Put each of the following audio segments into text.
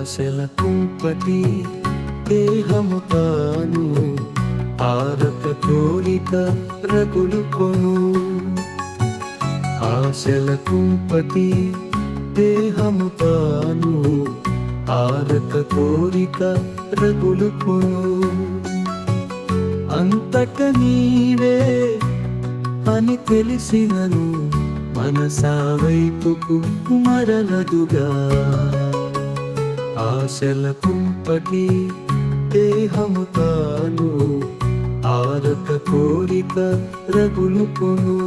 కుంపటి దేహము తాను ఆరత కోరిక రగులు కొను. ఆశల కుంపటి దేహము తాను ఆరత కోరిక రగులు కొను. అంతట నీవే అని తెలిసినను మనసా వైపుకు మరలదుగా. ఆశల కుంపటి దేహము తాను ఆరక కోరిక రగులు కొను.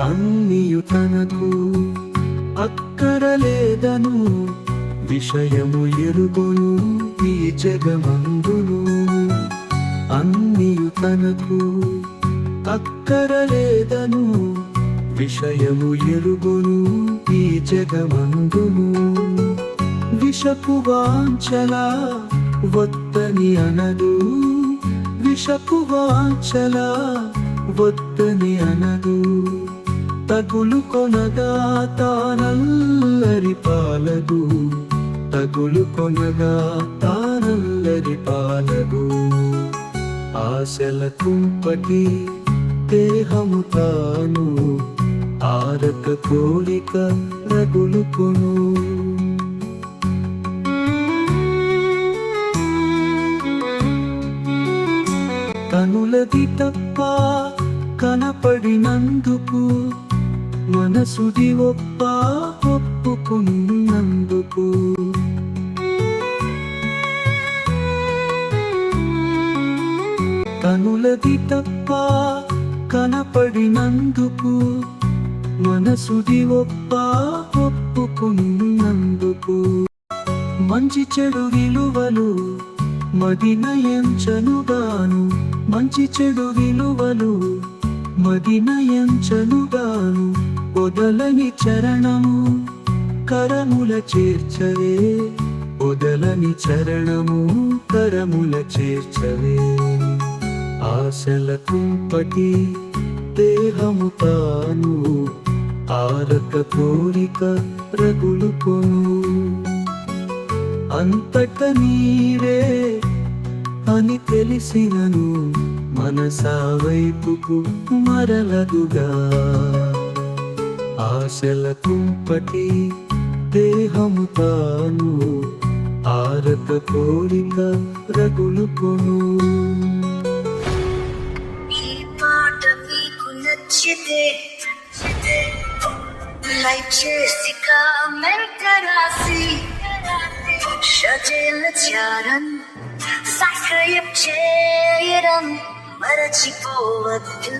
అన్నియు తనకు అక్కరలేదను విషయము ఎరుగును ఈ జగమందును. అన్నియు తనకు అక్కరలేదను. విషయము ఎరుగును ఈ జగమందును. విషపు వాంఛల వద్దని అనదు. విషపు వాంఛల వద్దని అనదు. తగులు కొనగా తానల్లరి పాలదు. తగులు కొనగా తానల్లరి పాలదు ఆశల కుంపటి దేహము తాను ఆరక కోరిక రగులు కొను. కనులది తప్ప కనపడినందుకు మనసుది ఒప్ప ఒప్పుకున్నందుకు. కనులది తప్ప కనపడినందుకు మనసుది ఒప్ప ఒప్పుకున్నందుకు. మంచి చెడు విలువలు మదినయంచనుగాను మంచి చెడు విలువలు మదినయంచనుగాను వదలని చరణము కరముల చేర్చవే వదలని చరణము కరముల చేర్చవే. ఆశల కుంపటి దేహము తాను ఆరక కోరిక రగులు కొను. అంతట నీరే అని తెలిసినను మనసా వైపుకు మరలదుగా. ఆశల కుంపటి దేహము తాను ఆరక కోరిక రగులు కొను. మీకు నచ్చితే లైక్ చేసి కామెంట్ రాసి షజేల చారం సబ్స్క్రైబ్ చేయడం మరచిపోవద్దు